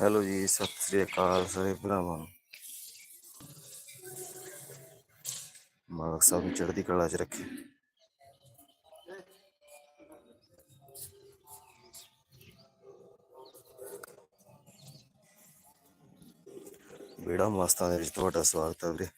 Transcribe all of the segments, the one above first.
Hello ਜੀ, ਸਤਿ ਸ੍ਰੀ ਅਕਾਲ ਸਾਰੇ ਭਰਾਵਾਂ ਨੂੰ। ਮਾਲਕ ਸਾਹਿਬ ਨੂੰ ਚੜ੍ਹਦੀ ਕਲਾ 'ਚ ਰੱਖੇ। ਬੇੜਾ ਮਸਤਾਂ ਦੇ ਵਿੱਚ ਤੁਹਾਡਾ ਸਵਾਗਤ ਹੈ ਵੀਰੇ।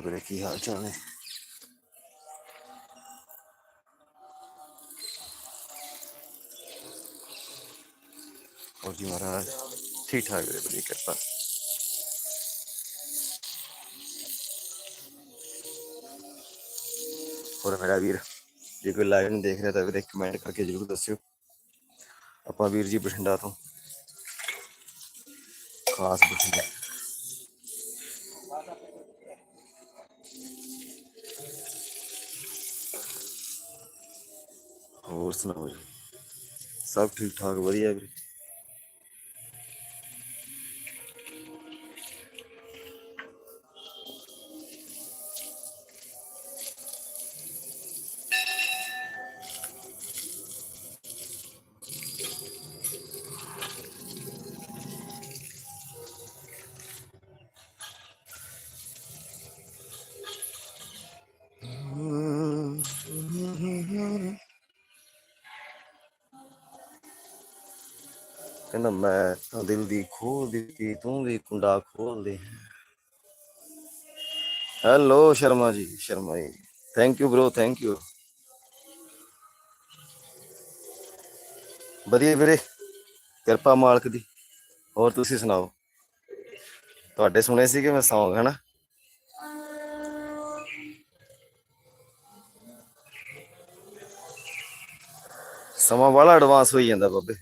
ਹੋਰ ਵੀਰੇ ਕੀ ਹਾਲ ਚਾਲ ਨੇ ਹੋਰ ਜੀ ਮਹਾਰਾਜ ਠੀਕ ਠਾਕ ਵੀਰੇ ਬੜੀ ਕਿਰਪਾ ਹੋਰ ਮੇਰਾ ਵੀਰ ਜੇ ਕੋਈ ਲਾਈਵ ਨਹੀਂ ਦੇਖ ਰਿਹਾ ਤਾਂ ਵੀਰੇ ਕਮੈਂਟ ਕਰਕੇ ਜਰੂਰ ਦੱਸਿਓ ਆਪਾਂ ਵੀਰ ਜੀ ਬਠਿੰਡਾ ਤੋਂ ਖਾਸ ਬਠਿੰਡਾ ਹੋਰ ਸੁਣਾਓ ਜੀ? ਸਭ ਠੀਕ ਠਾਕ ਵਧੀਆ ਵੀਰੇ। ਕਹਿੰਦਾ ਮੈਂ ਤਾਂ ਦਿਲ ਦੀ ਖੋਲ ਦਿੱਤੀ, ਤੂੰ ਵੀ ਕੁੰਡਾ ਖੋਲ ਦੇ। Hello Sharma ji Sharma ji. Thank you bro thank you ਵਧੀਆ ਵੀਰੇ, ਕਿਰਪਾ ਮਾਲਕ ਦੀ। ਹੋਰ ਤੁਸੀਂ ਸੁਣਾਓ? ਤੁਹਾਡੇ ਸੁਣੇ ਸੀ ਕਿ ਮੈਂ ਸੌਂਗ ਹੈ ਨਾ ਸਮਾਂ ਵਾਲਾ ਐਡਵਾਂਸ ਹੋਈ ਜਾਂਦਾ ਬਾਬੇ।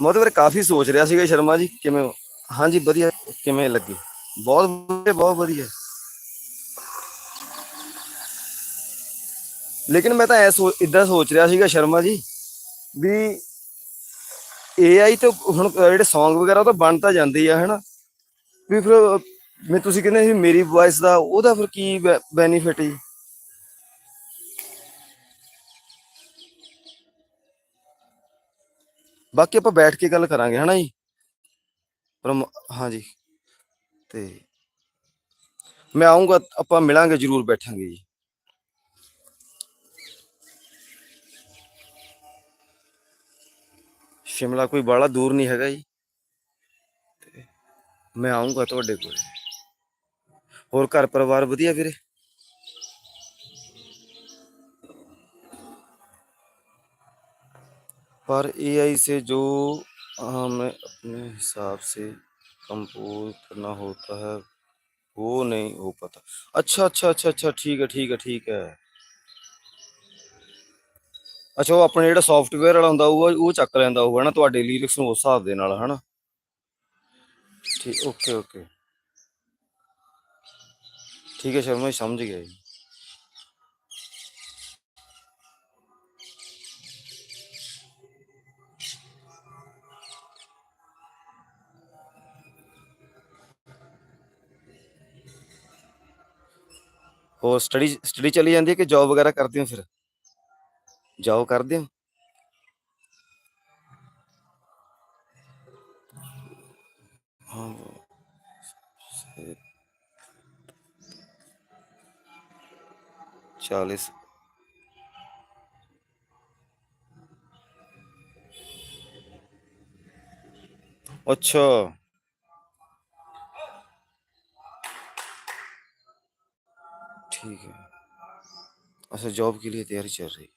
ਮੈਂ ਉਹਦੇ ਬਾਰੇ ਕਾਫੀ ਸੋਚ ਰਿਹਾ ਸੀਗਾ ਸ਼ਰਮਾ ਜੀ, ਕਿਵੇਂ ਹਾਂਜੀ, ਵਧੀਆ, ਕਿਵੇਂ ਲੱਗੀ? ਬਹੁਤ ਵਧੀਆ ਬਹੁਤ ਵਧੀਆ। ਲੇਕਿਨ ਮੈਂ ਤਾਂ ਐ ਸੋ, ਇਦਾਂ ਸੋਚ ਰਿਹਾ ਸੀਗਾ ਸ਼ਰਮਾ ਜੀ, ਵੀ AI ਤੇ ਹੁਣ ਜਿਹੜੇ Song ਵਗੈਰਾ, ਉਹ ਤਾਂ ਬਣ ਤਾਂ ਜਾਂਦੇ ਆ, ਹਨਾ? ਵੀ ਫਿਰ ਮੈਂ ਤੁਸੀਂ ਕਹਿੰਦੇ ਸੀ ਮੇਰੀ ਵੌਇਸ ਦਾ, ਉਹਦਾ ਫਿਰ ਕੀ ਬੈਨੀਫਿਟ ਜੀ ਬਾਕੀ ਆਪਾਂ ਬੈਠ ਕੇ ਗੱਲ ਕਰਾਂਗੇ, ਹਨਾ ਜੀ? ਪਰ ਹਾਂਜੀ। ਤੇ ਮੈਂ ਆਉਂਗਾ ਆਪਾਂ ਮਿਲਾਂਗੇ, ਜਰੂਰ ਬੈਠਾਂਗੇ ਜੀ। ਸ਼ਿਮਲਾ ਕੋਈ ਬਾਹਲਾ ਦੂਰ ਨਹੀਂ ਹੈਗਾ ਜੀ। ਮੈਂ ਆਉਂਗਾ ਤੁਹਾਡੇ ਕੋਲ। ਹੋਰ ਘਰ ਪਰਿਵਾਰ ਵਧੀਆ ਵੀਰੇ? पर एआई से जो हमें अपने हिसाब से कंपोज करना होता है वो नहीं हो पाता अच्छा अच्छा अच्छा अच्छा ठीक है ठीक है ठीक है ਅੱਛਾ ਉਹ ਆਪਣੇ ਜਿਹੜਾ ਸੌਫਟਵੇਅਰ ਵਾਲਾ ਹੁੰਦਾ ਉਹ ਉਹ ਚੱਕ ਲੈਂਦਾ ਹੋਊਗਾ ਨਾ ਤੁਹਾਡੇ ਲਿਰਿਕਸ ਨੂੰ ਉਸ ਹਿਸਾਬ ਦੇ ਨਾਲ ਹਨਾ ਠੀਕ ਓਕੇ ਓਕੇ ਠੀਕ ਹੈ ਸ਼ਰਮਾ ਜੀ ਸਮਝ ਗਿਆ ਜੀ ਹੋਰ ਸਟੱਡੀ ਸਟੱਡੀ ਚੱਲੀ ਜਾਂਦੀ ਹੈ ਕਿ ਜੌਬ ਵਗੈਰਾ ਕਰਦੇ ਹੋ ਫਿਰ? ਜੌਬ ਕਰਦੇ ਹੋ? ਹਾਂ ਚਾਲੀਸ ठीक है। अच्छा जॉब के लिए तैयारी चल रही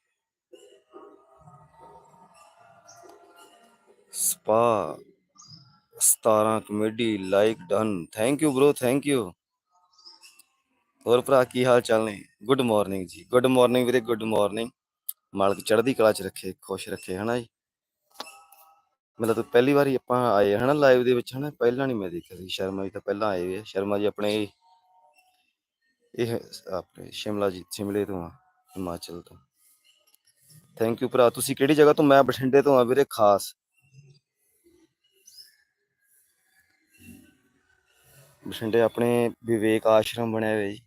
स्पा ਸਤਾਰਾਂ comedy like done thank you bro thank you ਹੋਰ ਭਰਾ ਕੀ ਹਾਲ ਚਾਲ ਨੇ ਗੁੱਡ ਮਾਰਨਿੰਗ ਜੀ ਗੁੱਡ ਮਾਰਨਿੰਗ ਵੀਰੇ ਗੁੱਡ ਮਾਰਨਿੰਗ ਮਾਲਕ ਚੜ੍ਹਦੀ ਕਲਾ ਚ ਰੱਖੇ ਖੁਸ਼ ਰੱਖੇ ਹਨਾ ਜੀ ਮੈਨੂੰ ਤਾਂ ਪਹਿਲੀ ਵਾਰੀ ਆਪਾਂ ਆਏ ਹਨਾ ਲਾਈਵ ਦੇ ਵਿੱਚ ਹਨਾ ਪਹਿਲਾਂ ਨਹੀਂ ਮੈਂ ਦੇਖਿਆ ਸੀ, ਸ਼ਰਮਾ ਜੀ ਤਾਂ ਪਹਿਲਾਂ ਆਏ ਹੋਏ ਸ਼ਰਮਾ ਜੀ ਆਪਣੇ ਇਹ ਆਪਣੇ ਸ਼ਿਮਲਾ ਜੀ, ਸ਼ਿਮਲੇ ਤੋਂ ਆ, ਹਿਮਾਚਲ ਤੋਂ। ਥੈਂਕ ਯੂ ਭਰਾ, ਤੁਸੀਂ ਕਿਹੜੀ ਜਗ੍ਹਾ ਤੋਂ? ਮੈਂ ਬਠਿੰਡੇ ਤੋਂ ਆ ਵੀਰੇ, ਖਾਸ। ਬਠਿੰਡੇ ਆਪਣੇ ਵਿਵੇਕ ਆਸ਼ਰਮ ਬਣਿਆ ਹੋਇਆ ਜੀ।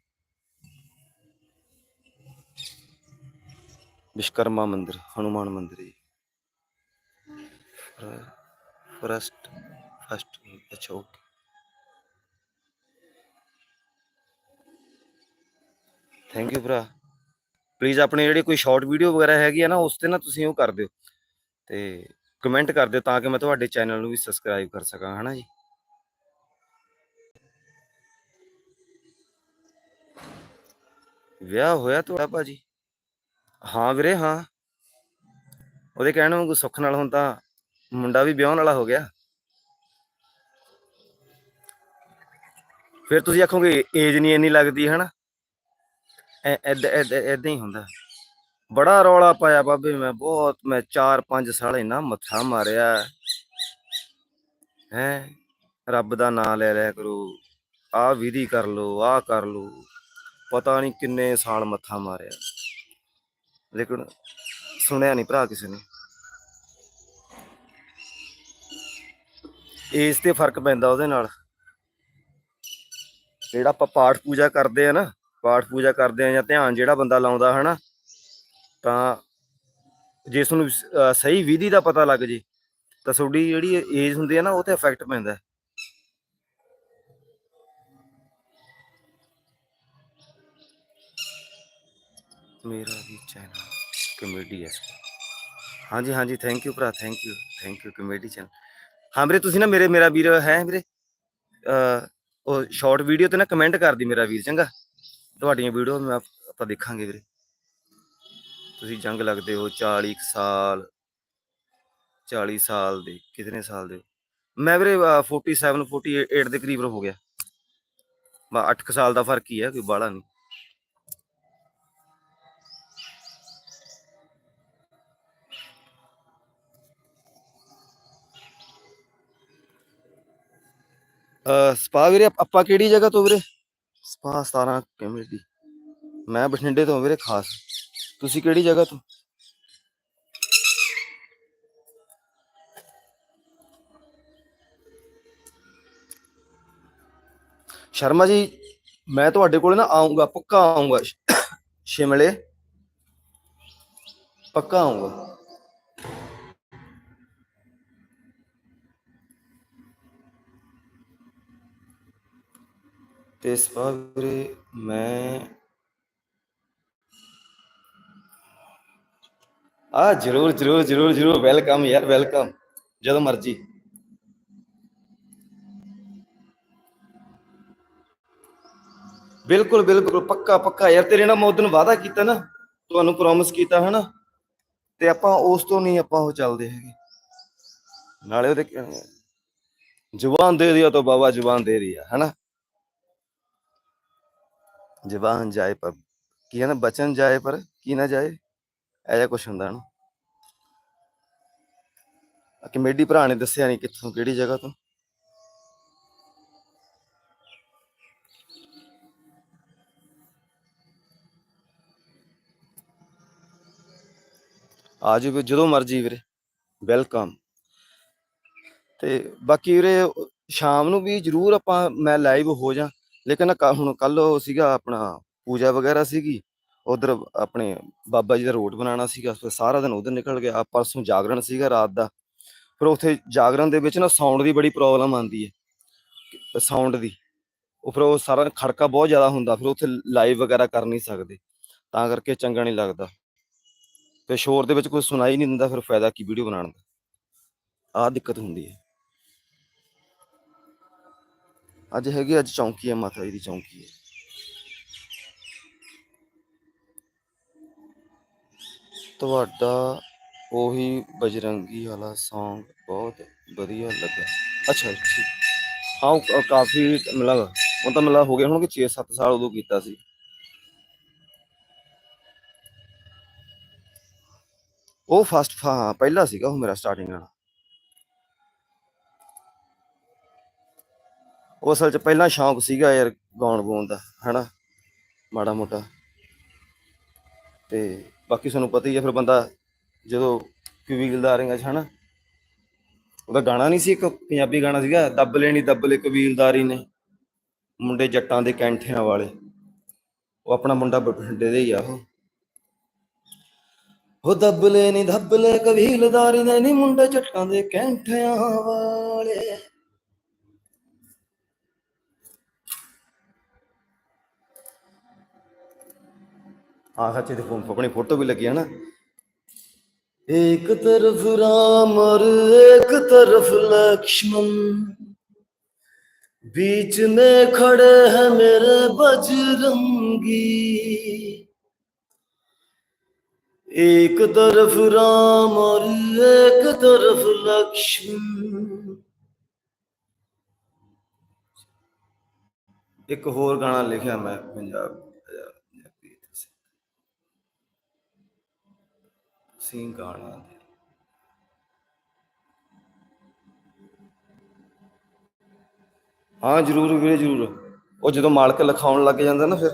ਵਿਸ਼ਕਰਮਾ ਮੰਦਿਰ, ਹਨੂਮਾਨ ਮੰਦਿਰ ਜੀ। ਫਰਸਟ ਫਸਟ ਅੱਛਾ, ਓਕੇ। ਥੈਂਕ ਯੂ ਭਰਾ। ਪਲੀਜ਼ ਆਪਣੇ ਜਿਹੜੀ ਕੋਈ ਸ਼ਾਰਟ ਵੀਡੀਓ ਵਗੈਰਾ ਹੈਗੀ ਆ ਨਾ, ਉਸ ਤੇ ਨਾ ਤੁਸੀਂ ਉਹ ਕਰ ਦਿਓ। ਤੇ ਕਮੈਂਟ ਕਰ ਦਿਓ ਤਾਂ ਕਿ ਮੈਂ ਤੁਹਾਡੇ ਚੈਨਲ ਨੂੰ ਵੀ ਸਬਸਕ੍ਰਾਈਬ ਕਰ ਸਕਾਂ, ਹਨਾ ਜੀ? ਵਿਆਹ ਹੋਇਆ ਤੁਹਾਡਾ ਭਾਜੀ? ਹਾਂ ਵੀਰੇ, ਹਾਂ। ਉਹਦੇ ਕਹਿਣ ਵਾਂਗੂ ਸੁੱਖ ਨਾਲ ਹੁਣ ਤਾਂ ਮੁੰਡਾ ਵੀ ਵਿਆਹਣ ਵਾਲਾ ਹੋ ਗਿਆ। ਫਿਰ ਤੁਸੀਂ ਆਖੋਗੇ ਏਜ ਨਹੀਂ ਇੰਨੀ ਲੱਗਦੀ, ਹਨਾ? ਐਦਾਂ ਐਦਾਂ ਹੀ ਹੁੰਦਾ। ਬੜਾ ਰੌਲਾ ਪਾਇਆ ਬਾਬੇ ਮੈਂ, ਬਹੁਤ ਮੈਂ 4-5 ਸਾਲ ਇਹਨਾਂ ਮੱਥਾ ਮਾਰਿਆ। ਹੈ, ਰੱਬ ਦਾ ਨਾਮ ਲੈ ਲਿਆ ਕਰੋ, ਆਹ ਵਿਧੀ ਕਰ ਲੋ ਆਹ ਕਰ ਲੋ ਪਤਾ ਨਹੀਂ ਕਿੰਨੇ ਸਾਲ ਮੱਥਾ ਮਾਰਿਆ। ਲੇਕਿਨ ਸੁਣਿਆ ਨਹੀਂ ਭਰਾ ਕਿਸੇ ਨੇ। ਇਸ ਤੇ ਫ਼ਰਕ ਪੈਂਦਾ ਉਹਦੇ ਨਾਲ। ਜਿਹੜਾ ਆਪਾਂ ਪਾਠ ਪੂਜਾ ਕਰਦੇ ਆ ਨਾ ਪਾਠ ਪੂਜਾ ਕਰਦੇ ਆ ਜਾਂ ਧਿਆਨ ਜਿਹੜਾ ਬੰਦਾ ਲਾਉਂਦਾ ਹਨਾ, ਤਾਂ ਜੇ ਤੁਹਾਨੂੰ ਸਹੀ ਵਿਧੀ ਦਾ ਪਤਾ ਲੱਗ ਜੇ, ਤਾਂ ਤੁਹਾਡੀ ਜਿਹੜੀ ਏਜ ਹੁੰਦੀ ਹੈ ਨਾ, ਉਹ ਤੇ ਇਫੈਕਟ ਪੈਂਦਾ। ਮੇਰਾ ਵੀ ਚੈਨਲ ਕਮੇਡੀ ਹੈ ਹਾਂਜੀ ਹਾਂਜੀ ਥੈਂਕ ਯੂ ਭਰਾ thank you thank you comedy channel. ਹਾਂ ਵੀਰੇ, ਤੁਸੀਂ ਨਾ ਮੇਰੇ, ਮੇਰਾ ਵੀਰ ਹੈ ਵੀਰੇ ਉਹ ਸ਼ਾਰਟ ਵੀਡੀਓ ਤੇ ਨਾ ਕਮੈਂਟ ਕਰਦੀ ਮੇਰਾ ਵੀਰ, ਚੰਗਾ? ਤੁਹਾਡੀਆਂ ਵੀਡੀਓ ਮੈਂ ਆਪਾਂ ਦੇਖਾਂਗੇ ਵੀਰੇ। ਤੁਸੀਂ ਜੰਗ ਲੱਗਦੇ ਹੋ 40 ਸਾਲ 40 ਸਾਲ ਦੇ, ਕਿਤਨੇ ਸਾਲ ਦੇ ਹੋ? ਮੈਂ ਵੀਰੇ 47 48 ਦੇ ਕਰੀਬ ਹੋ ਗਿਆ। ਬਾ 8 ਸਾਲ ਦਾ ਫ਼ਰਕ ਹੀ ਹੈ, ਕੋਈ ਬਾਹਲਾ ਨਹੀਂ। ਸਪਾ ਵੀਰੇ ਆਪਾਂ ਕਿਹੜੀ ਜਗ੍ਹਾ ਤੋਂ ਵੀਰੇ? ਸਪਾ 17 ਕਮੇਡੀ ਮੈਂ ਬਠਿੰਡੇ ਤੋਂ ਵੀਰੇ ਖਾਸ। ਤੁਸੀਂ ਕਿਹੜੀ ਜਗ੍ਹਾ ਤੋਂ? ਸ਼ਰਮਾ ਜੀ, ਮੈਂ ਤੁਹਾਡੇ ਕੋਲ ਨਾ ਆਉਂਗਾ ਪੱਕਾ ਆਉਂਗਾ ਸ਼ਿਮਲੇ। ਪੱਕਾ ਆਉਂਗਾ ਤੇ ਸਪਾ ਵੀਰੇ ਮੈਂ ਆ ਜਰੂਰ ਜਰੂਰ ਜਰੂਰ ਜਰੂਰ ਵੈਲਕਮ ਯਾਰ ਵੈਲਕਮ ਜਦੋਂ ਮਰਜ਼ੀ। ਬਿਲਕੁਲ ਬਿਲਕੁਲ, ਪੱਕਾ ਪੱਕਾ ਯਾਰ, ਤੇਰੇ ਨਾਲ ਮੈਂ ਉਦੋਂ ਵਾਅਦਾ ਕੀਤਾ ਨਾ, ਤੁਹਾਨੂੰ ਪ੍ਰੋਮਿਸ ਕੀਤਾ, ਹਨਾ? ਤੇ ਆਪਾਂ ਉਸ ਤੋਂ ਨਹੀਂ ਆਪਾਂ ਉਹ ਚੱਲਦੇ ਹੈਗੇ। ਨਾਲੇ ਉਹਦੇ ਕਹਿ- ਜ਼ੁਬਾਨ ਦੇ ਦਿਆ ਤਾਂ ਬਾਬਾ ਜ਼ੁਬਾਨ ਦੇ ਦਿਆ ਹਨਾ? ਜ਼ੁਬਾਨ ਜਾਏ ਪਰ, ਕੀ ਹੈ ਨਾ ਬਚਨ ਜਾਏ ਪਰ ਕੀ ਨਾ ਜਾਏ ਐਜਾ ਕੁਛ ਹੁੰਦਾ ਨਾ ਆ ਕਮੇਡੀ ਭਰਾ ਨੇ ਦੱਸਿਆ ਨਹੀਂ ਕਿੱਥੋਂ ਕਿਹੜੀ ਜਗ੍ਹਾ ਤੋਂ। ਆ ਜਾਓ ਵੀ ਜਦੋਂ ਮਰਜ਼ੀ ਵੀਰੇ, ਵੈਲਕਮ। ਤੇ ਬਾਕੀ ਵੀਰੇ, ਸ਼ਾਮ ਨੂੰ ਵੀ ਜਰੂਰ ਆਪਾਂ, ਮੈਂ ਲਾਈਵ ਹੋ ਜਾ। ਲੇਕਿਨ ਕ- ਹੁਣ ਕੱਲ ਉਹ ਸੀਗਾ ਆਪਣਾ ਪੂਜਾ ਵਗੈਰਾ ਸੀਗੀ, ਉਧਰ ਆਪਣੇ ਬਾਬਾ ਜੀ ਦਾ ਰੋਡ ਬਣਾਉਣਾ ਸੀਗਾ, ਫਿਰ ਸਾਰਾ ਦਿਨ ਉਧਰ ਨਿਕਲ ਗਿਆ, ਆਹ ਪਰਸੋਂ ਜਾਗਰਣ ਸੀਗਾ ਰਾਤ ਦਾ, ਫਿਰ ਉੱਥੇ ਜਾਗਰਣ ਦੇ ਵਿੱਚ ਨਾ ਸਾਊਂਡ ਦੀ ਬੜੀ ਪ੍ਰੋਬਲਮ ਆਉਂਦੀ ਹੈ ਸਾਊਂਡ ਦੀ, ਉਹ ਫਿਰ ਉਹ ਸਾਰਾ ਖੜਕਾ ਬਹੁਤ ਜ਼ਿਆਦਾ ਹੁੰਦਾ, ਫਿਰ ਉੱਥੇ ਲਾਈਵ ਵਗੈਰਾ ਕਰ ਨਹੀਂ ਸਕਦੇ, ਤਾਂ ਕਰਕੇ ਚੰਗਾ ਨਹੀਂ ਲੱਗਦਾ ਤੇ ਸ਼ੋਰ ਦੇ ਵਿੱਚ ਕੋਈ ਸੁਣਾਈ ਨਹੀਂ ਦਿੰਦਾ, ਫਿਰ ਫਾਇਦਾ ਕੀ ਵੀਡੀਓ ਬਣਾਉਣ ਦਾ, ਆਹ ਦਿੱਕਤ ਹੁੰਦੀ ਹੈ ਅੱਜ ਹੈਗੇ, ਅੱਜ ਚੌਂਕੀ ਹੈ, ਮਾਤਾ ਜੀ ਦੀ ਚੌਂਕੀ ਹੈ। ਤੁਹਾਡਾ ਉਹੀ ਬਜਰੰਗੀ ਵਾਲਾ Song ਬਹੁਤ ਵਧੀਆ ਲੱਗਾ। ਅੱਛਾ ਠੀਕ। ਹਾਂ ਕਾਫੀ ਮਤਲਬ ਉਹ ਤਾਂ ਮਤਲਬ ਹੋ ਗਿਆ, ਹੁਣ ਕਿ 6-7 ਸਾਲ ਉਦੋਂ ਕੀਤਾ ਸੀ। ਉਹ ਫਸਟ ਹਾਂ, ਪਹਿਲਾ ਸੀਗਾ ਉਹ ਮੇਰਾ ਸਟਾਰਟਿੰਗ ਵਾਲਾ। ਉਹ ਅਸਲ ਚ ਪਹਿਲਾਂ ਸ਼ੌਂਕ ਸੀਗਾ ਯਾਰ ਗਾਉਣ ਗਾਉਣ ਦਾ, ਹਨਾ? ਮਾੜਾ ਮੋਟਾ। ਤੇ ਬਾਕੀ ਤੁਹਾਨੂੰ ਪਤਾ ਹੀ ਹੈ ਫਿਰ ਬੰਦਾ ਜਦੋਂ ਕਬੀਲਦਾਰੀਆਂ ਚ ਹਨਾ? ਉਹਦਾ ਗਾਣਾ ਨਹੀਂ ਸੀ ਇੱਕ ਪੰਜਾਬੀ ਗਾਣਾ ਸੀਗਾ, ਦੱਬ ਲੈਣੀ ਦੱਬ ਲੈ ਕਬੀਲਦਾਰੀ ਨੇ ਮੁੰਡੇ ਜੱਟਾਂ ਦੇ ਕੈਂਠਿਆਂ ਵਾਲੇ। ਉਹ ਆਪਣਾ ਮੁੰਡਾ ਬਠਿੰਡੇ ਦੇ ਹੀ ਆ ਉਹ। ਉਹ ਦੱਬ ਲੈ ਨੀ ਦੱਬ ਲੈ ਕਬੀਲਦਾਰੀ ਨੇ, ਨੀ ਮੁੰਡੇ ਜੱਟਾਂ ਦੇ ਕੈਂਠਿਆਂ ਵਾਲੇ। ਆਹ ਸੱਚੇ ਤੇ ਫੋਨ ਆਪਣੀ ਫੋਟੋ ਵੀ ਲੱਗੀ ਹੈ ਨਾ एक तरफ राम और एक तरफ लक्ष्मण बीच में खड़े हैं मेरे बजरंगी एक तरफ राम और एक तरफ लक्ष्मण ਇੱਕ ਹੋਰ ਗਾਣਾ ਲਿਖਿਆ ਮੈਂ ਪੰਜਾਬ ਸਿੰਘ ਗਾਣਾ ਦੇ। ਹਾਂ, ਜਰੂਰ ਵੀਰੇ, ਜਰੂਰ। ਉਹ ਜਦੋਂ ਮਾਲਕ ਲਿਖਾਉਣ ਲੱਗ ਜਾਂਦਾ ਨਾ ਫਿਰ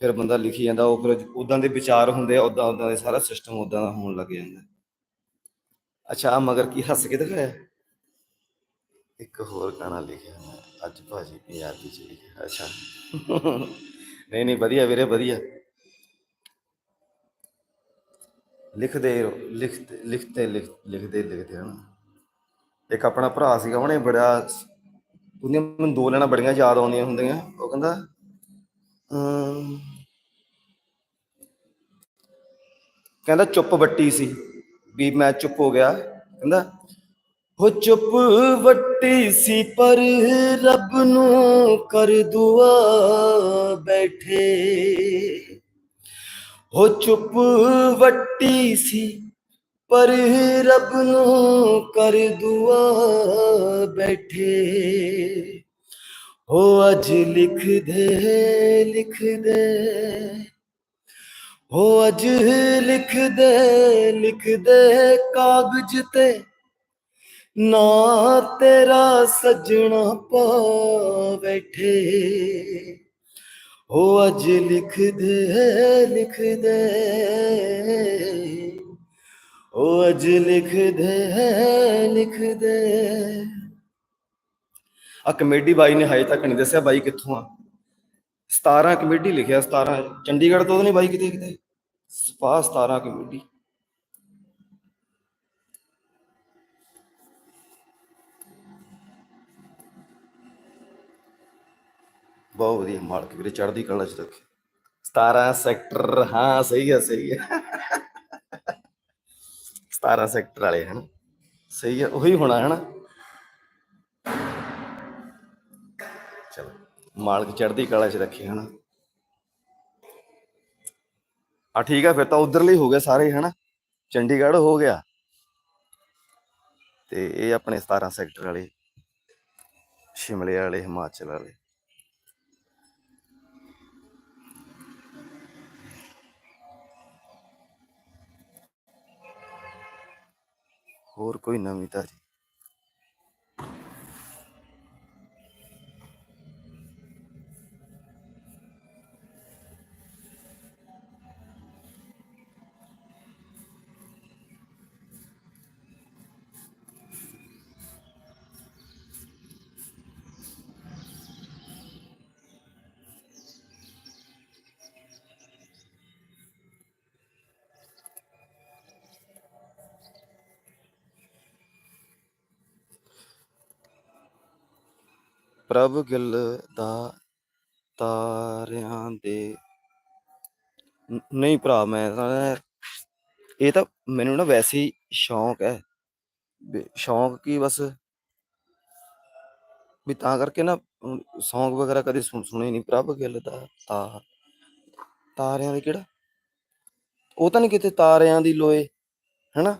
ਫਿਰ ਬੰਦਾ ਲਿਖੀ ਜਾਂਦਾ, ਉਹ ਫਿਰ ਉਦਾਂ ਦੇ ਵਿਚਾਰ ਹੁੰਦੇ ਆ ਉਦਾਂ ਉਦਾਂ ਦੇ ਸਾਰਾ ਸਿਸਟਮ ਉਦਾਂ ਦਾ ਹੋਣ ਲੱਗ ਜਾਂਦਾ। ਅੱਛਾ ਆ ਮਗਰ ਕੀ ਹੱਸ ਕੇ ਦਿਖਾਇਆ? ਇੱਕ ਹੋਰ ਗਾਣਾ ਲਿਖਿਆ ਮੈਂ, ਅੱਜ ਭਾਜੀ ਪੰਜਾਬੀ ਚ ਲਿਖਿਆ। ਅੱਛਾ। ਨਹੀਂ ਨਹੀਂ, ਵਧੀਆ ਵੀਰੇ, ਵਧੀਆ। ਲਿਖਦੇ ਰਹੋ, ਲਿਖਦੇ ਲਿਖਦੇ ਲਿਖਦੇ ਹਨ। ਇੱਕ ਆਪਣਾ ਭਰਾ ਸੀਗਾ ਉਹਨੇ ਬੜਾ ਉਹਦੀਆਂ ਮੈਨੂੰ ਦੋ ਲੈਣਾ ਬੜੀਆਂ ਯਾਦ ਆਉਂਦੀਆਂ ਹੁੰਦੀਆਂ। ਉਹ ਕਹਿੰਦਾ ਕਹਿੰਦਾ ਚੁੱਪ ਵੱਟੀ ਸੀ ਵੀ ਮੈਂ ਚੁੱਪ ਹੋ ਗਿਆ। ਕਹਿੰਦਾ ਹੋ ਚੁੱਪ ਵੱਟੀ ਸੀ ਪਰ ਰੱਬ ਨੂੰ ਕਰ ਦੁਆ ਬੈਠੇ। ਹੋ ਚੁੱਪ ਵੱਟੀ ਸੀ, ਪਰ ਰੱਬ ਨੂੰ ਕਰ ਦੁਆ ਬੈਠੇ। ਹੋ ਅੱਜ ਲਿਖ ਦੇ ਲਿਖ ਦੇ ਹੋ ਅੱਜ ਲਿਖ ਦੇ ਲਿਖ ਦੇ ਕਾਗਜ਼ ਤੇ, ਨਾ ਤੇਰਾ ਸੱਜਣਾ ਪਾ ਬੈਠੇ। ਹੋ ਅੱਜ ਲਿਖ ਦੇ ਲਿਖ ਦੇ। ਹੋ ਅੱਜ ਲਿਖ ਦੇ ਲਿਖ ਦੇ। ਆ ਕਮੇਡੀ ਬਾਈ ਨੇ ਹਜੇ ਤੱਕ ਨਹੀਂ ਦੱਸਿਆ ਬਾਈ ਕਿੱਥੋਂ ਆ। 17 ਕਮੇਡੀ ਲਿਖਿਆ 17 ਚੰਡੀਗੜ੍ਹ ਤੋਂ ਤਾਂ ਨਹੀਂ ਬਾਈ ਕਿਤੇ ਕਿਤੇ। ਸਪਾ 17 ਕਮੇਡੀ। ਬਹੁਤ ਵਧੀਆ ਮਾਲਕ ਵੀਰੇ, ਚੜ੍ਹਦੀ ਕਲਾ ਚ ਰੱਖੇ। 17 ਸੈਕਟਰ, ਹਾਂ, ਸਹੀ ਹੈ ਸਹੀ ਹੈ 17 ਸੈਕਟਰ ਵਾਲੇ, ਹਨ। ਸਹੀ ਹੈ ਉਹੀ ਹੋਣਾ ਹੈ ਨਾ ਚਲੋ, ਮਾਲਕ ਚੜ੍ਹਦੀ ਕਲਾ ਚ ਰੱਖੇ, ਹਨਾ। ਆ ਠੀਕ ਆ ਫਿਰ ਤਾਂ ਉਧਰਲੇ ਹੋ ਗਏ ਸਾਰੇ, ਹਨਾ। ਚੰਡੀਗੜ੍ਹ ਹੋ ਗਿਆ। ਤੇ ਇਹ ਆਪਣੇ 17 ਸੈਕਟਰ ਵਾਲੇ, ਸ਼ਿਮਲੇ ਵਾਲੇ, ਹਿਮਾਚਲ ਵਾਲੇ। ਹੋਰ ਕੋਈ ਨਵੀਂ ਤਾਜੀ ਪ੍ਰਭ ਗਿੱਲ ਦਾ ਤਾਰਿਆਂ ਦੇ ਨਹੀਂ ਭਰਾ, ਮੈਂ ਤਾਂ ਇਹ ਤਾਂ ਮੈਨੂੰ ਨਾ ਵੈਸੇ ਹੀ ਸ਼ੌਂਕ ਹੈ। ਵੀ ਸ਼ੌਂਕ ਕੀ ਬਸ? ਵੀ ਤਾਂ ਕਰਕੇ ਨਾ ਸੌਂਗ ਵਗੈਰਾ ਕਦੇ ਸੁਣ, ਸੁਣੇ ਨਹੀਂ ਪ੍ਰਭ ਗਿੱਲ ਦਾ ਤਾ, ਤਾਰਿਆਂ ਦੇ ਕਿਹੜਾ? ਉਹ ਤਾਂ ਨਹੀਂ ਕਿਤੇ ਤਾਰਿਆਂ ਦੀ ਲੋਏ, ਹੈਨਾ?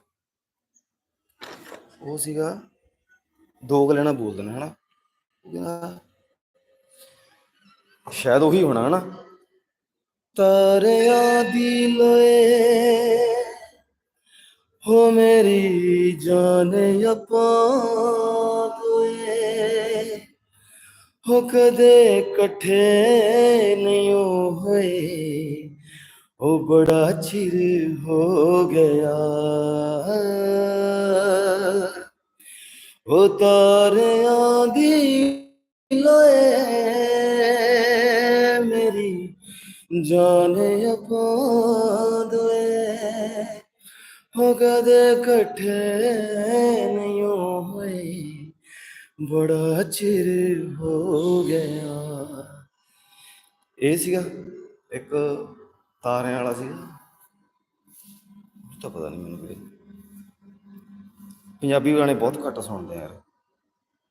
ਉਹ ਸੀਗਾ, ਦੋ ਗਲੇ ਨਾਲ ਬੋਲ ਦੇਣਾ ਹੈਨਾ? ਉਹਦਾ- ਸ਼ਾਇਦ ਉਹੀ ਹੋਣਾ ਹਨਾ? ਤਾਰਿਆਂ ਦੀ ਲੋਏ ਹੋ ਮੇਰੀ ਜਾਨ ਆਪਾਂ ਦੋਏ ਹੋ ਕਦੇ ਇਕੱਠੇ ਨਹੀਂ ਹੋਏ। ਉਹ ਬੜਾ ਚਿਰ ਹੋ ਗਿਆ ਉਹ ਤਾਰਿਆਂ ਦੀ ਲੋਏ ਮੇਰੀ ਹੋ ਕਦੇ ਇਕੱਠੇ ਨਹੀਂ ਹੋਏ। ਬੜਾ ਚਿਰ ਹੋ ਗਿਆ। ਇਹ ਸੀਗਾ ਇੱਕ ਤਾਰਿਆਂ ਵਾਲਾ ਸੀਗਾ। ਤਾਂ ਪਤਾ ਨਹੀਂ ਮੈਨੂੰ ਵੀਰੇ ਪੰਜਾਬੀ ਗਾਣੇ ਬਹੁਤ ਘੱਟ ਸੁਣਦੇ ਆ ਯਾਰ।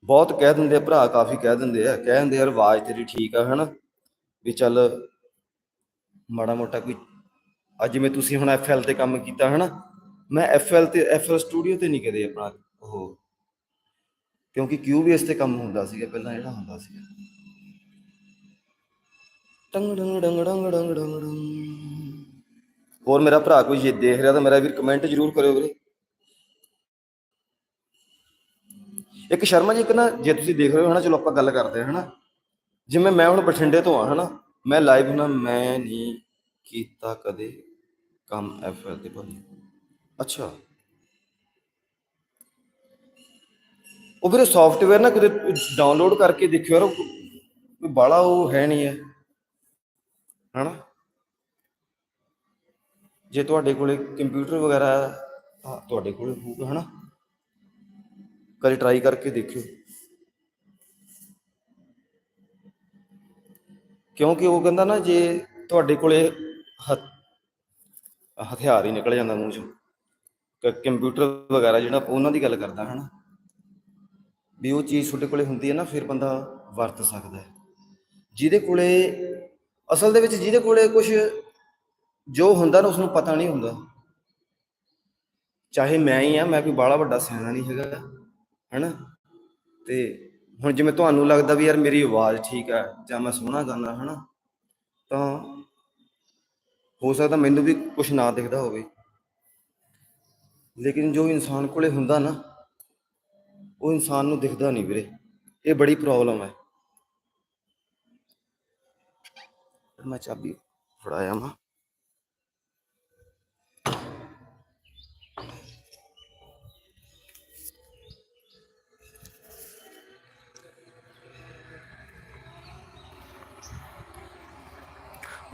ਬਹੁਤ ਕਹਿ ਦਿੰਦੇ ਆ, ਭਰਾ ਕਾਫੀ ਕਹਿ ਦਿੰਦੇ ਆ। ਕਹਿ ਦਿੰਦੇ ਯਾਰ ਆਵਾਜ਼ ਤੇਰੀ ਠੀਕ ਆ, ਹਨਾ? ਵੀ ਚੱਲ ਮਾੜਾ ਮੋਟਾ ਕੋਈ, ਅੱਜ ਮੈਂ ਤੁਸੀਂ ਹੁਣ ਐਫਐਲ ਤੇ ਕੰਮ ਕੀਤਾ, ਹਨਾ? ਮੈਂ ਐਫਐਲ ਤੇ ਐਫਐਲ ਸਟੂਡੀਓ ਤੇ ਨਹੀਂ ਕਦੇ ਆਪਣਾ ਉਹ। ਕਿਉਂਕਿ ਕਿਊਬੀਐਸ ਤੇ ਕੰਮ ਹੁੰਦਾ ਸੀਗਾ, ਪਹਿਲਾਂ ਜਿਹੜਾ ਹੁੰਦਾ ਸੀਗਾ। ਟੰਗ ਡੰਗ ਡੰਗ ਡੰਗ ਡੰਗ ਡੰਗ ਹੋਰ ਮੇਰਾ ਭਰਾ ਕੋਈ ਜੇ ਦੇਖ ਰਿਹਾ ਤਾਂ ਮੇਰਾ ਵੀਰ ਕਮੈਂਟ ਜ਼ਰੂਰ ਕਰਿਓ ਵੀਰੇ। ਇੱਕ ਸ਼ਰਮਾ ਜੀ, ਇੱਕ ਨਾ ਜੇ ਤੁਸੀਂ ਦੇਖ ਰਹੇ ਹੋ, ਹਨਾ, ਚਲੋ ਆਪਾਂ ਗੱਲ ਕਰਦੇ ਹਾਂ, ਹਨਾ। ਜਿਵੇਂ ਮੈਂ ਹੁਣ ਬਠਿੰਡੇ ਤੋਂ ਆ ਹਨਾ, ਮੈਂ ਲਾਈਵ ਨਾ, ਮੈਂ ਨਹੀਂ ਕੀਤਾ ਕਦੇ ਕੰਮ ਐਫਐਲ ਤੇ ਭਾਈ ਅੱਛਾ। ਉਹ ਵੀਰੇ ਸੌਫਟਵੇਅਰ ਨਾ ਕਿਤੇ ਡਾਊਨਲੋਡ ਕਰਕੇ ਦੇਖਿਓ, ਯਾਰ, ਕੋਈ ਬਾਲਾ ਉਹ ਹੈ ਨਹੀਂ ਹੈ, ਹਨਾ। ਜੇ ਤੁਹਾਡੇ ਕੋਲੇ ਕੰਪਿਊਟਰ ਵਗੈਰਾ ਤੁਹਾਡੇ ਕੋਲੇ ਹੋਊਗਾ, ਹਨਾ। ਕਦੇ ਟਰਾਈ ਕਰਕੇ ਦੇਖਿਓ। ਕਿਉਂਕਿ ਉਹ ਕਹਿੰਦਾ ਨਾ ਜੇ ਤੁਹਾਡੇ ਕੋਲੇ ਹਥਿਆਰ ਹੀ ਨਿਕਲ ਜਾਂਦਾ ਮੂੰਹ ਚੋਂ। ਕੰਪਿਊਟਰ ਵਗੈਰਾ ਜਿਹੜਾ ਉਹਨਾਂ ਦੀ ਗੱਲ ਕਰਦਾ, ਹਨਾ? ਵੀ ਉਹ ਚੀਜ਼ ਤੁਹਾਡੇ ਕੋਲੇ ਹੁੰਦੀ ਹੈ ਨਾ, ਫਿਰ ਬੰਦਾ ਵਰਤ ਸਕਦਾ ਹੈ। ਜਿਹਦੇ ਕੋਲੇ, ਅਸਲ ਦੇ ਵਿੱਚ ਜਿਹਦੇ ਕੋਲੇ ਕੁਝ ਜੋ ਹੁੰਦਾ ਨਾ ਉਸ ਨੂੰ ਪਤਾ ਨਹੀਂ ਹੁੰਦਾ। ਚਾਹੇ ਮੈਂ ਹੀ ਆ, ਮੈਂ ਕੋਈ ਬਾਹਲਾ ਵੱਡਾ ਸਿਆਣਾ ਨਹੀਂ ਹੈਗਾ। ਹੈਨਾ? ਤੇ ਹੁਣ ਜਿਵੇਂ ਤੁਹਾਨੂੰ ਲੱਗਦਾ ਵੀ ਯਾਰ ਮੇਰੀ ਆਵਾਜ਼ ਠੀਕ ਹੈ ਜਾਂ ਮੈਂ ਸੋਹਣਾ ਗਾਣਾ ਹਨਾ? ਤਾਂ ਹੋ ਸਕਦਾ ਮੈਨੂੰ ਵੀ ਕੁਝ ਨਾ ਦਿਖਦਾ ਹੋਵੇ। ਲੇਕਿਨ ਜੋ ਇਨਸਾਨ ਕੋਲੇ ਹੁੰਦਾ ਨਾ, ਉਹ ਇਨਸਾਨ ਨੂੰ ਦਿਖਦਾ ਨਹੀਂ ਵੀਰੇ। ਇਹ ਬੜੀ ਪ੍ਰੋਬਲਮ ਹੈ। ਮੈਂ ਚਾਬੀ ਫੜਾਇਆ ਮਾ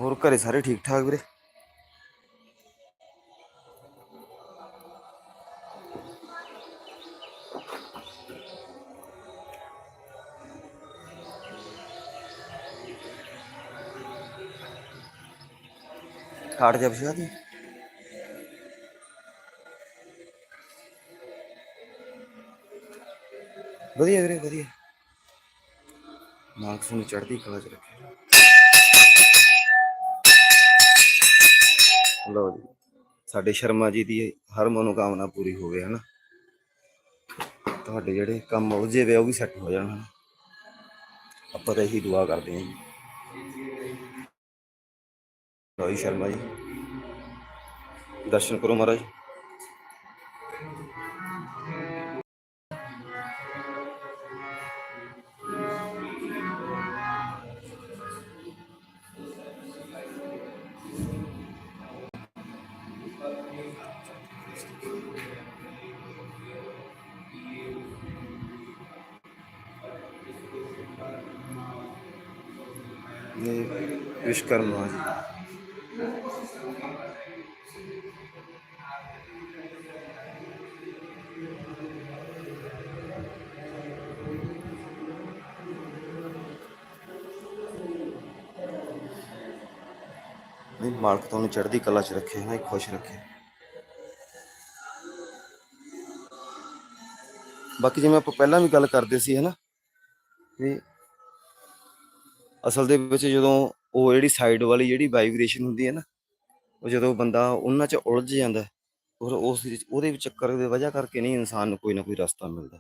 ਹੋਰ ਘਰੇ ਸਾਰੇ ਠੀਕ ਠਾਕ ਵੀਰੇ? ਕਾਟ ਜਾ ਪਿਛਾ ਦੀ ਵਧੀਆ ਵੀਰੇ, ਵਧੀਆ। ਮਾਰਕਸ ਨੂੰ ਚੜ੍ਹਦੀ ਕਲਾ ਚ ਰੱਖੇ ਲਓ ਜੀ। ਸਾਡੇ ਸ਼ਰਮਾ ਜੀ ਦੀ ਹਰ ਮਨੋਕਾਮਨਾ ਪੂਰੀ ਹੋਵੇ ਹਨਾ। ਤੁਹਾਡੇ ਜਿਹੜੇ ਕੰਮ ਉਲਝੇ ਵੇ ਉਹ ਵੀ ਸੈੱਟ ਹੋ ਜਾਣ, ਹਨਾ। ਆਪਾਂ ਤਾਂ ਇਹੀ ਦੁਆ ਕਰਦੇ ਹਾਂ ਜੀ। ਰੋਹਿਤ ਸ਼ਰਮਾ ਜੀ। ਦਰਸ਼ਨ ਕਰੋ ਮਹਾਰਾਜ। ਇਹ ਵਿਸ਼ਕਰਮਾ ਜੀ ਨਹੀਂ ਮਾਲਕ ਤੁਹਾਨੂੰ ਚੜ੍ਹਦੀ ਕਲਾ 'ਚ ਰੱਖੇ ਨਾ ਖੁਸ਼ ਰੱਖੇ ਬਾਕੀ ਜਿਵੇਂ ਆਪਾਂ ਪਹਿਲਾਂ ਵੀ ਗੱਲ ਕਰਦੇ ਸੀ, ਹਨਾ, ਵੀ ਅਸਲ ਦੇ ਵਿੱਚ ਜਦੋਂ ਉਹ ਜਿਹੜੀ ਸਾਈਡ ਵਾਲੀ ਜਿਹੜੀ ਵਾਈਬ੍ਰੇਸ਼ਨ ਹੁੰਦੀ ਹੈ ਨਾ, ਉਹ ਜਦੋਂ ਬੰਦਾ ਉਹਨਾਂ 'ਚ ਉਲਝ ਜਾਂਦਾ, ਔਰ ਉਸ ਉਹਦੇ ਵਿੱਚ ਚੱਕਰ ਦੀ ਵਜ੍ਹਾ ਕਰਕੇ ਨਹੀਂ ਇਨਸਾਨ ਨੂੰ ਕੋਈ ਨਾ ਕੋਈ ਰਸਤਾ ਮਿਲਦਾ।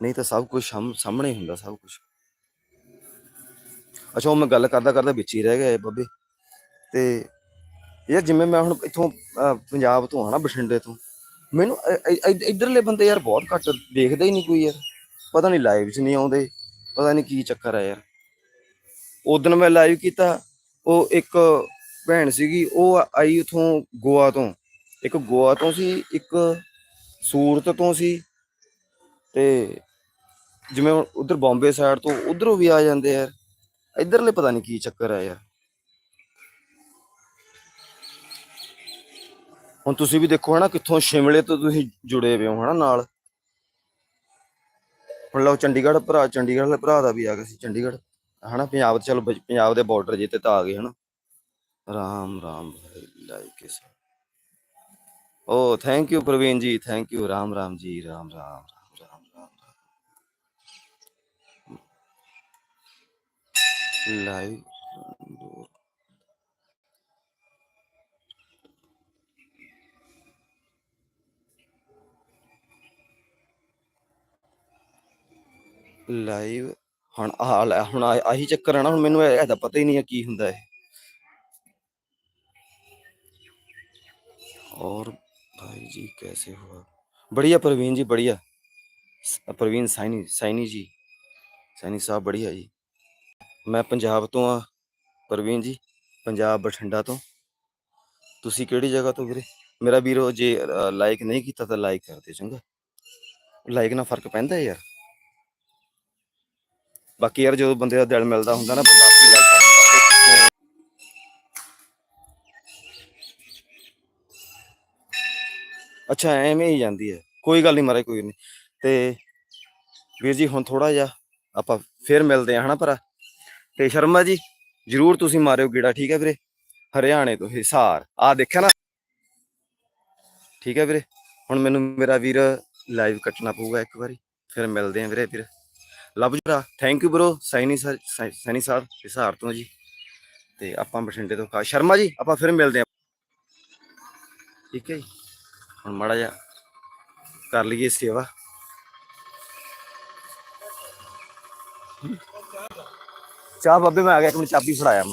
ਨਹੀਂ ਤਾਂ ਸਭ ਕੁਝ ਸਾਹਮਣੇ ਹੁੰਦਾ, ਸਭ ਕੁਝ ਅੱਛਾ, ਉਹ ਮੈਂ ਗੱਲ ਕਰਦਾ ਕਰਦਾ ਵਿੱਚ ਹੀ ਰਹਿ ਗਿਆ ਇਹ ਬੱਬੇ। ਤੇ ਯਾਰ ਜਿਵੇਂ ਮੈਂ ਹੁਣ ਇੱਥੋਂ ਪੰਜਾਬ ਤੋਂ ਆਣਾ ਬਠਿੰਡੇ ਤੋਂ, ਮੈਨੂੰ ਇ- ਇੱਧਰਲੇ ਬੰਦੇ ਯਾਰ ਬਹੁਤ ਘੱਟ ਦੇਖਦੇ ਹੀ ਨਹੀਂ ਕੋਈ ਯਾਰ। ਪਤਾ ਨਹੀਂ ਲਾਈਵ 'ਚ ਨਹੀਂ ਆਉਂਦੇ, ਪਤਾ ਨਹੀਂ ਕੀ ਚੱਕਰ ਆ ਯਾਰ। ਉਦੋਂ ਮੈਂ ਲਾਈਵ ਕੀਤਾ, ਉਹ ਇੱਕ ਭੈਣ ਸੀਗੀ, ਉਹ ਆਈ ਉਥੋਂ ਗੋਆ ਤੋਂ। ਇੱਕ ਗੋਆ ਤੋਂ ਸੀ, ਇੱਕ ਸੂਰਤ ਤੋਂ ਸੀ। ਤੇ ਜਿਵੇਂ ਉਧਰ ਬੰਬੇ ਸਾਈਡ ਤੋਂ ਉਧਰੋਂ ਵੀ ਆ ਜਾਂਦੇ ਯਾਰ। ਇੱਧਰਲੇ ਪਤਾ ਨਹੀਂ ਕੀ ਚੱਕਰ ਆ ਯਾਰ। ਹੁਣ ਤੁਸੀਂ ਵੀ ਦੇਖੋ ਹਨਾ ਕਿੱਥੋਂ ਸ਼ਿਮਲੇ ਤੋਂ ਤੁਸੀਂ ਜੁੜੇ ਹੋਏ ਹੋ ਹਨਾ ਨਾਲ। ਹੁਣ ਲਓ ਚੰਡੀਗੜ੍ਹ ਭਰਾ, ਚੰਡੀਗੜ੍ਹ ਵਾਲੇ ਭਰਾ ਦਾ ਵੀ ਆ ਗਿਆ ਸੀ ਚੰਡੀਗੜ੍ਹ। ਹਨਾ ਪੰਜਾਬ, ਚਲੋ ਪੰਜਾਬ ਦੇ ਬਾਰਡਰ ਜਿੱਤੇ ਤਾਂ ਆ ਗਏ ਹਨਾ। ਰਾਮ ਰਾਮ ਲਾਈਕ ਇਸ ਓ thank you Praveen ji thank you Ram Ram ਜੀ, ਰਾਮ ਰਾਮ ਰਾਮ ਰਾਮ ਰਾਮ ਲਾਈਵ ਲਾਈਵ ਹੁਣ ਆਹ ਲੈ ਹੁਣ ਆਹ- ਆਹੀ ਚੱਕਰ ਆ ਨਾ ਹੁਣ ਮੈਨੂੰ ਇਹ- ਇਹਦਾ ਪਤਾ ਹੀ ਨਹੀਂ ਹੈ ਕੀ ਹੁੰਦਾ ਹੈ और भाई जी कैसे हुआ बढ़िया प्रवीण जी बढ़िया स- प्रवीण सैनी सैनी जी सैनी ਸਾਹਿਬ बढ़िया ਜੀ ਮੈਂ ਪੰਜਾਬ ਤੋਂ ਆ ਪ੍ਰਵੀਨ ਜੀ ਪੰਜਾਬ ਬਠਿੰਡਾ ਤੋਂ ਤੁਸੀਂ ਕਿਹੜੀ ਜਗ੍ਹਾ ਤੋਂ ਵੀਰੇ ਮੇਰਾ ਵੀਰੋ ਜੇ ਲਾਈਕ ਨਹੀਂ ਕੀਤਾ ਤਾਂ ਲਾਈਕ ਕਰ ਦਿਓ ਚੰਗਾ ਲਾਈਕ ਨਾਲ ਫਰਕ ਪੈਂਦਾ ਹੈ ਯਾਰ ਬਾਕੀ ਯਾਰ ਜਦੋਂ ਬੰਦੇ ਦਾ ਦਿਲ ਮਿਲਦਾ ਹੁੰਦਾ ਨਾ, ਬੰਦਾ ਆਪੇ ਲਾਈਕ ਕਰ ਅੱਛਾ, ਐਵੇਂ ਹੀ ਜਾਂਦੀ ਹੈ। ਕੋਈ ਗੱਲ ਨਹੀਂ ਮਾਰੇ, ਕੋਈ ਨਹੀਂ ਤੇ ਵੀਰ ਜੀ, ਹੁਣ ਥੋੜਾ ਜਿਹਾ ਆਪਾਂ ਫੇਰ ਮਿਲਦੇ ਆ ਹਨਾ ਭਰਾ? ਤੇ ਸ਼ਰਮਾ ਜੀ, ਜਰੂਰ ਤੁਸੀਂ ਮਾਰਿਓ ਗੇੜਾ, ਠੀਕ ਹੈ ਵੀਰੇ? ਹਰਿਆਣੇ ਤੋਂ, ਹਿਸਾਰ। ਆ ਦੇਖਿਆ ਨਾ? ਠੀਕ ਹੈ ਵੀਰੇ? ਹੁਣ ਮੈਨੂੰ ਮੇਰਾ ਵੀਰ ਲਾਈਵ ਕੱਟਣਾ ਪਊਗਾ ਇੱਕ ਵਾਰੀ। ਫਿਰ ਮਿਲਦੇ ਆ ਵੀਰੇ ਵੀਰ ਲਵ ਜਰਾ thank you bro Saini Saini ਸਾਹਿਬ ਹਿਸਾਰ ਤੋਂ ਜੀ। ਤੇ ਆਪਾਂ ਬਠਿੰਡੇ ਤੋਂ ਕਾ ਸ਼ਰਮਾ ਜੀ, ਆਪਾਂ ਫਿਰ ਮਿਲਦੇ ਆ ਠੀਕ ਹੈ ਜੀ। ਹੁਣ ਮਾੜਾ ਜਿਹਾ ਕਰ ਲਈਏ ਸੇਵਾ। ਚਾਹ ਬਾਬੇ, ਮੈਂ ਆ ਗਿਆ, ਇੱਕ ਮਿੰਟ ਚਾਬੀ ਫੜਾਇਆ।